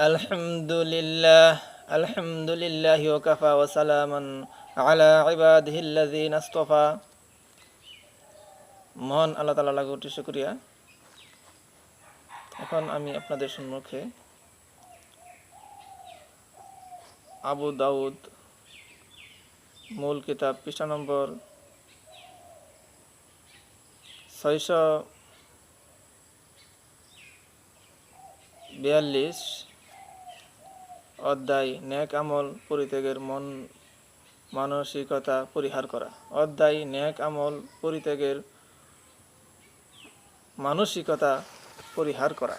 الحمد لله الحمد لله وكفى وسلاما على عباده الذين اصطفى মহান আল্লাহ তালা লাগুটি শুক্রিয়া এখন আমি আপনাদের সম্মুখে আবু দাউদ মূল কিতাব পৃষ্ঠা নম্বর ছয়শ বিয়াল্লিশ অধ্যায় ন্যাক আমল পরিত্যাগের মন মানসিকতা পরিহার করা। অধ্যায় ন্যাক আমল পরিত্যাগের মানসিকতা পরিহার করা।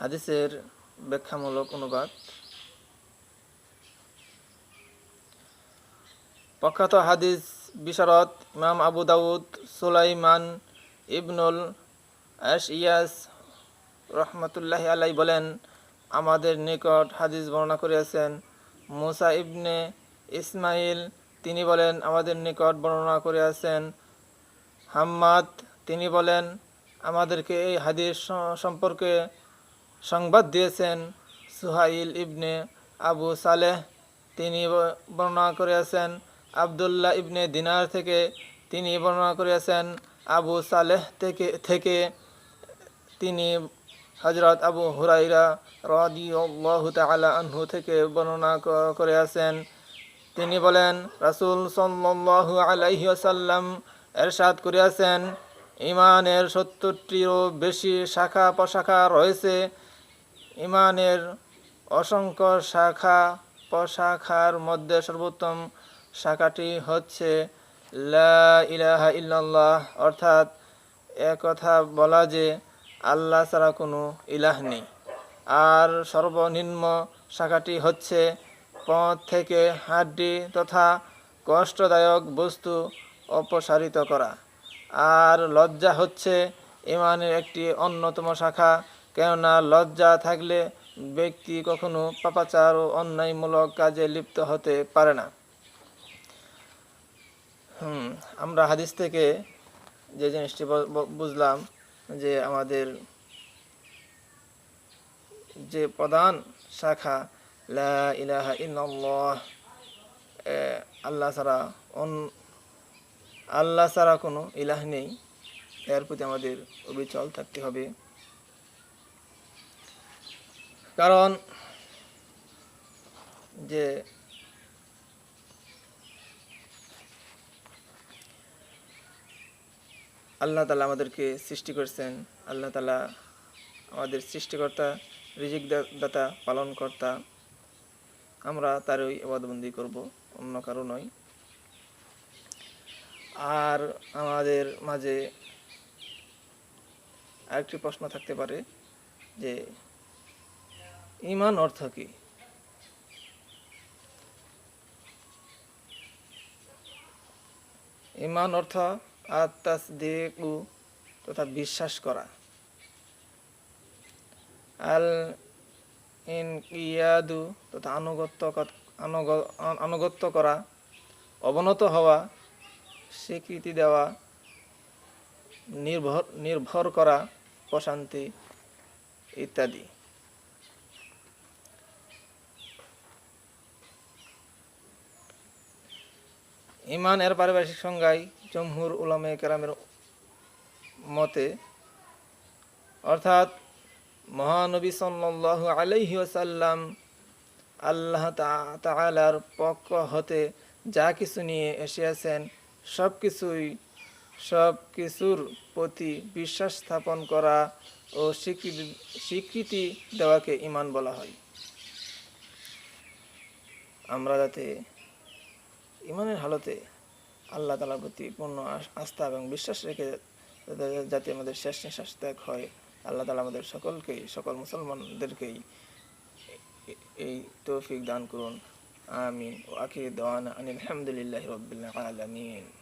হাদিসের ব্যাখ্যামূলক অনুবাদ। প্রখ্যাত হাদিস বিশারদ ইমাম আবু দাউদ সুলাইমান ইবনুল আশিয়াস রহমতুল্লাহ আলাই বলেন, আমাদের নিকট হাদিস বর্ণনা করিয়াছেন মুসা ইবনে ইসমাইল তিনি বলেন, আমাদের নিকট বর্ণনা করিয়াছেন হাম্মাদ। তিনি বলেন, আমাদেরকে এই হাদিস সম্পর্কে সংবাদ দিয়েছেন সুহাইল ইবনে আবু সালেহ। তিনি বর্ণনা করিয়াছেন আবদুল্লাহ ইবনে দিনার থেকে তিনি বর্ণনা করিয়াছেন, আবু সালেহ থেকে থেকে তিনি হজরত আবু হুরাইরা রাদিয়াল্লাহু তাআলা আনহু থেকে বর্ণনা ক- করে আছেন তিনি বলেন, রাসূল সাল্লাল্লাহু আলাইহি এরশাদ করিয়াছেন ইমানের সত্তরটিরও বেশি শাখা প্রশাখা রয়েছে। ইমানের অসংখ্য শাখা প্রশাখার মধ্যে সর্বোত্তম শাখাটি হচ্ছে লা ইলাহা ইল্লাল্লাহ, অর্থাৎ কথা বলা যে আল্লাহ ছাড়া কোনো ইলাহ নেই। আর সর্বনিম্ন শাখাটি হচ্ছে পথ থেকে হাড্ডি তথা কষ্টদায়ক বস্তু অপসারিত করা। আর লজ্জা হচ্ছে ইমানের একটি অন্যতম শাখা, কেননা লজ্জা থাকলে ব্যক্তি কখনো পাপাচার ও অন্যায়মূলক কাজে লিপ্ত হতে পারে না। হুম, আমরা হাদিস থেকে যে জিনিসটি বুঝলাম যে আমাদের যে প্রধান শাখা ইলাহা ইল্লাল্লাহ আল্লাহ ছাড়া অন, আল্লাহ ছাড়া কোনো ইলাহ নেই। এর প্রতি আমাদের অবিচল থাকতে হবে। কারণ যে আল্লাহ তালা আমাদেরকে সৃষ্টি করেছেন। আল্লাহ তালা আমাদের সৃষ্টিকর্তা রিজিক দাতা পালনকর্তা। আমরা তারই আবাদবন্দি করব, অন্য কারও নয়। আর আমাদের মাঝে আরেকটি প্রশ্ন থাকতে পারে যে, ইমান অর্থ কি? ইমান অর্থ আত্মাসদিকু তথা বিশ্বাস করা। আল ইনকিয়াদু, তথা আনুগত্য আনুগত্য করা। অবনত হওয়া, স্বীকৃতি দেওয়া। নির্ভর নির্ভর করা, প্রশান্তি ইত্যাদি। ইমান এর পারিভাষিক সংজ্ঞায় জমহুর উলামে কেরামের মতে, অর্থাৎ মহানবী সাল্লাল্লাহু আলাইহি ওয়াসাল্লাম আল্লাহ তা- তাআলার পক্ষ হতে যা কিছু নিয়ে এসেছেন সব কিছুই সব কিছুর প্রতি বিশ্বাস স্থাপন করা ও স্বীকৃতি দেওয়াকে ইমান বলা হয়। আমরা যাতে ইমানের হালতে আল্লাহ তালার প্রতি পূর্ণ আস্থা এবং বিশ্বাস রেখে যাতে- আমাদের শেষ নিঃশ্বাস ত্যাগ হয়, আল্লাহ তালা আমাদের সকলকেই, সকল মুসলমানদেরকেই এই তৌফিক দান করুন। আমিন। ও আখির দান আনিল হামদুলিল্লাহি রবিল্লা আলামিন।